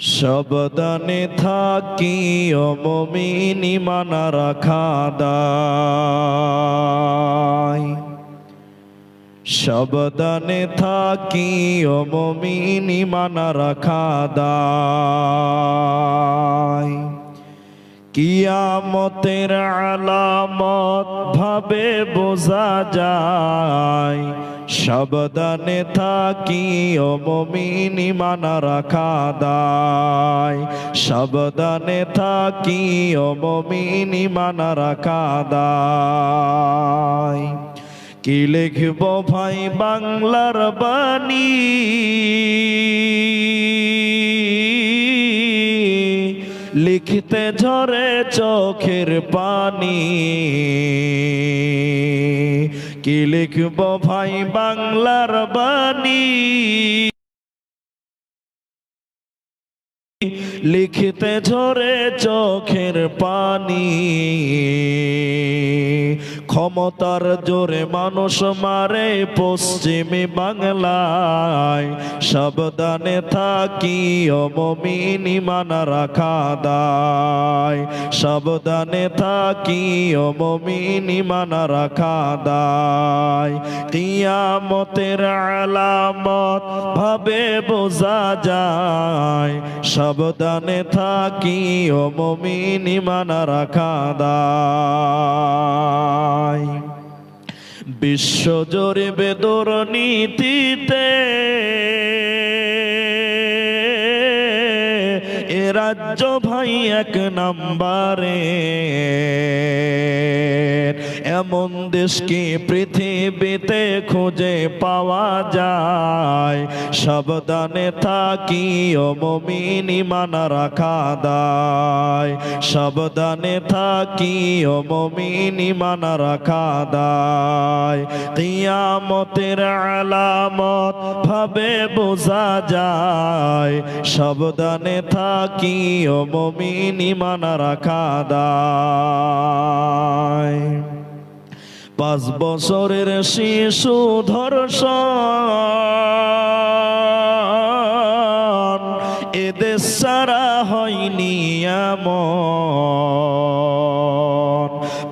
সাবধানে থাকি অমমিনী মানা রাখা দায়। সাবধানে থাকি অমমিনী মানা রাখা দায়। কিয়ামতের আলামত ভাবে বোঝা যায়। সাবধানে থাকি অমমিনী মানা রাখা দায় সাবধানে থাকি অমমিনী মানা রাখা দায় কি লিখব ভাই বাংলার বাণী? লিখতে ঝরে চোখের পানি। কি লিখব ভাই বাংলার বাণী। লিখিতে ঝরে চোখের পানি। ক্ষমতার জোরে মানুষ মারে পশ্চিমী বাংলায়। সাবধানে থাকি অমমিনী মানা রাখা দায়। সাবধানে থাকি অমমিনী মানা রাখা দায়। কিয়ামতের আলামত ভাবে বোঝা যায়। সাবধানে থাকি অমমিনী মানা রাখা দায়। বিশ্ব জোরে বেদর নীতিতে এ রাজ্য ভাই এক নাম্বারে। এমন দেশকে পৃথিবীতে খুঁজে পাওয়া যায়? সাবধানে থাকি অমমিনী মানা রাখা দায়। সাবধানে থাকি অমমিনী মানা রাখা দায়। কিয়ামতের আলামত ভাবে বোঝা যায়। সাবধানে থাকি অমমিনী মানা রাখা দায়। পাঁচ বছরের শিশু ধর্ষণ। এদের সারা হয়নি এমন।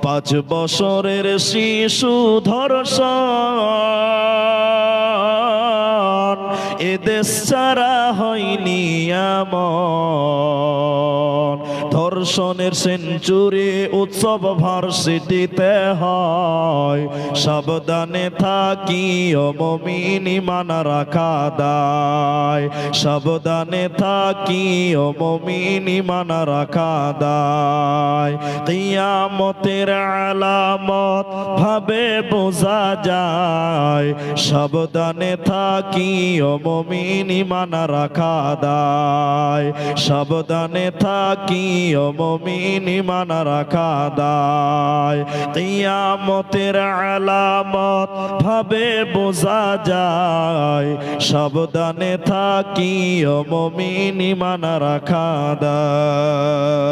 পাঁচ বছরের শিশু ধর্ষণ। এদেশ সারা হয়নি এমন। ধর্ষণের সেঞ্চুরি, উৎসব ভার্সিটিতে হয়। সাবধানে থাকি অমমিনী মানা রাখা দায়। সাবধানে থাকি অমমিনী মানা রাখা দায়। কিয়ামতের আলামত ভাবে বোঝা যায়। সাবধানে থাকি অমমিনী মানা রাখা দায়। সাবধানে থাকি অমমিনী মানা রাখা দায়। কিয়ামতের আলামত ভাবে বোঝা যায়। সাবধানে থাকি অমমিনী মানা রাখা দায়।